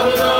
감사합니다.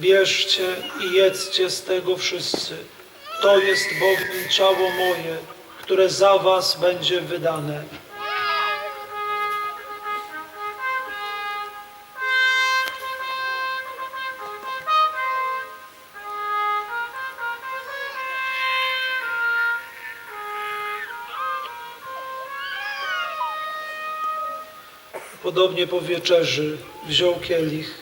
Bierzcie i jedzcie z tego wszyscy. To jest bowiem ciało moje, które za was będzie wydane. Podobnie po wieczerzy wziął kielich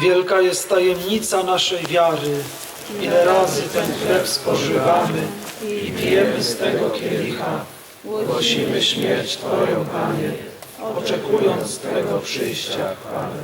Wielka jest tajemnica naszej wiary. Ile razy ten chleb spożywamy i pijemy z tego kielicha. Głosimy śmierć Twoją, Panie, oczekując Twego przyjścia chwale.